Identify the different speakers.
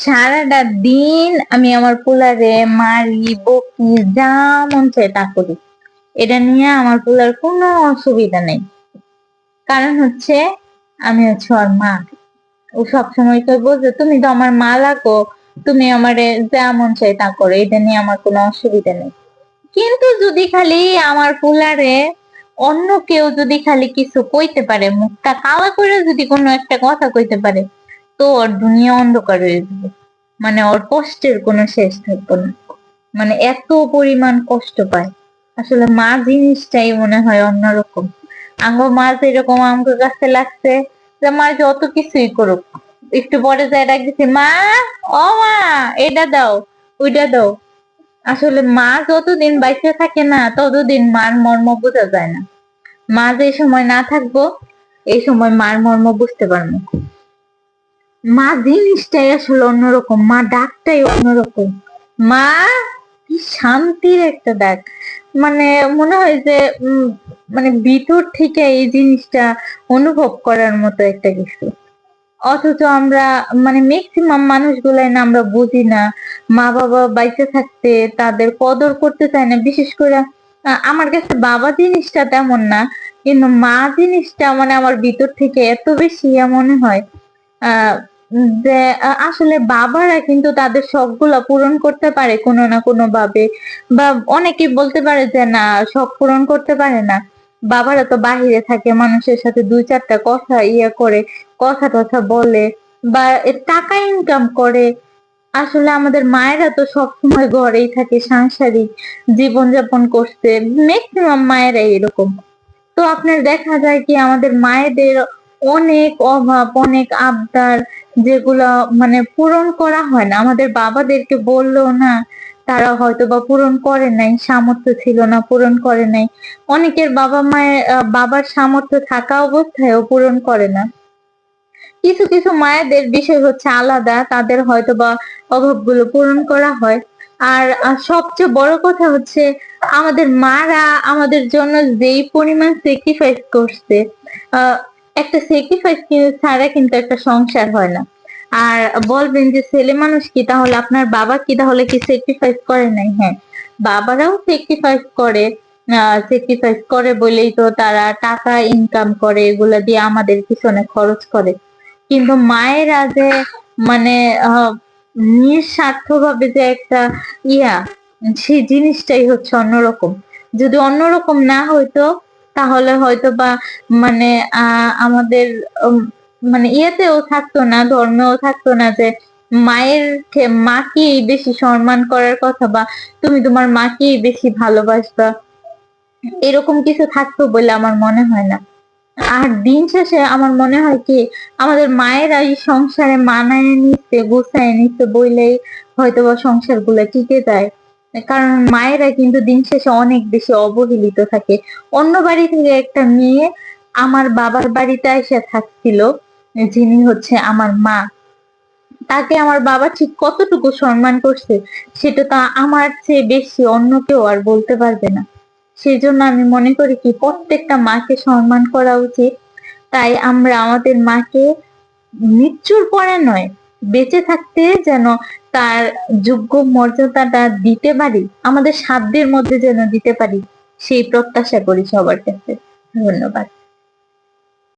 Speaker 1: সারাটা দিন আমি আমার পোলারে মারি, বকি, যা মন চায় তা করি। এটা নিয়ে আমার পোলার কোনো অসুবিধা নেই। কারণ হচ্ছে, আমি হচ্ছে ওর মা। ও সবসময় কইবো যে তুমি তো আমার মা লাগো। তুমি আমারে যা মন চাই তা করো। এটা নিয়ে আমার কোনো অসুবিধা নেই। কিন্তু যদি খালি আমার পোলারে অন্য কেউ যদি খালি কিছু কইতে পারে, মুখটা কালা করে যদি কোনো একটা কথা কইতে পারে তো ওর দুনিয়া অন্ধকার হয়ে যাবে। মানে ওর কষ্টের কোনো শেষ থাকবে না। মানে এত পরিমাণ কষ্ট পায়। আসলে মা জিনিসটাই মনে হয় অন্যরকম। আঙ্গ মা যেরকম আমাকে কাছে লাগছে যে, মা যত কিছুই করুক। একটু পরে যায় ডাক মা, ও মা, এটা দাও, ওইটা দাও। আসলে মা যতদিন বাইসে থাকে না, ততদিন মার মর্ম বোঝা যায় না। মা যে সময় না থাকব, এই সময় মার মর্ম বুঝতে পারব মা জিনিসটাই আসলে অন্যরকম, মা ডাকটাই অন্যরকম। মা, কি শান্তির একটা ডাক। মানে মনে হয় যে মানে ভিতর থেকে এই জিনিসটা অনুভব করার মতো একটা কিছু। অথচ আমরা মানে ম্যাক্সিমাম মানুষগুলাই না আমরা বুঝি না, মা বাবা বাইচে থাকতে তাদের কদর করতে চায় না। বিশেষ করে আমার কাছে বাবা জিনিসটা তেমন না, কিন্তু মা জিনিসটা মানে আমার ভিতর থেকে এত বেশি মনে হয় আহ যে আসলে বাবারা কিন্তু তাদের শখগুলা পূরণ করতে পারে কোনো না কোনো ভাবে বা অনেকে বলতে পারে যে, না, শখ পূরণ করতে পারে না। বাবারা তো বাহিরে থাকে, মানুষের সাথে দুই চারটা কথা ইয়ে করে, কথা টথা বলে বা টাকা ইনকাম করে। আসলে আমাদের মায়েরা তো সবসময় ঘরেই থাকে, সাংসারিক জীবনযাপন করছে। ম্যাক্সিমাম মায়েরা এরকম। তো আপনার দেখা যায় কি আমাদের মায়েদের অনেক অভাব, অনেক আবদার যেগুলো মানে পূরণ করা হয় না। আমাদের বাবাদেরকে বললেও না, তারা হয়তো বা পূরণ করে নাই, সামর্থ্য ছিল না, পূরণ করে নাই। অনেকের বাবা মায়ের বাবার সামর্থ্য থাকা অবস্থায়ও পূরণ করে না। কিছু কিছু মায়েদের বিষয় হচ্ছে আলাদা, তাদের হয়তো বা অভাবগুলো পূরণ করা হয়। আর সবচেয়ে বড় কথা হচ্ছে, আমাদের মারা আমাদের জন্য যেই পরিমাণ স্যাক্রিফাইস করছে একটা স্যাক্রিফাইস ছাড়া কিন্তু একটা সংসার হয় না। আর বলবেন যে ছেলে মানুষ কি তাহলে আপনার বাবা কি তাহলে কি স্যাক্রিফাইস করে নাই? হ্যাঁ বাবারাও স্যাক্রিফাইস করে স্যাক্রিফাইস করে বলেই তো তারা টাকা ইনকাম করে এগুলা দিয়ে আমাদের পিছনে খরচ করে। কিন্তু মায়েরা যে মানে আহ, নিঃস্বার্থ ভাবে যে একটা ইয়া সেই জিনিসটাই হচ্ছে অন্যরকম। যদি অন্যরকম না হইতো তাহলে হয়তো বা মানে আমাদের মানে ইয়েতেও থাকতো না, ধর্মেও থাকতো না যে মায়ের মাকেই বেশি সম্মান করার কথা বা তুমি তোমার মাকেই বেশি ভালোবাসবা। এরকম কিছু থাকতো বলে আমার মনে হয় না। আর দিন শেষে আমার মনে হয় কি, আমাদের মায়েরা এই সংসারে মানায় নিচ্ছে, গুছায় নিচ্ছে বইলেই হয়তো বা সংসারগুলো টিকে যায়। কারণ মায়েরা কিন্তু দিন শেষে অনেক বেশি অবহেলিত থাকে। অন্য বাড়ি থেকে একটা মেয়ে আমার বাবার বাড়িতে এসে থাকছিল, যিনি হচ্ছে আমার মা। তাকে আমার বাবা ঠিক কতটুকু সম্মান করছে, সেটা তো আমার চেয়ে বেশি অন্য কেউ আর বলতে পারবে না। সেই জন্য আমি মনে করি কি, প্রত্যেকটা মাকে সম্মান করা উচিত। তাই আমরা আমাদের মাকে মৃত্যুর পরে নয়, বেঁচে থাকতে যেন তার যোগ্য মর্যাদাটা দিতে পারি? আমাদের সাধ্যের মধ্যে যেন দিতে পারি, সেই প্রত্যাশা করি সবার কাছে। ধন্যবাদ।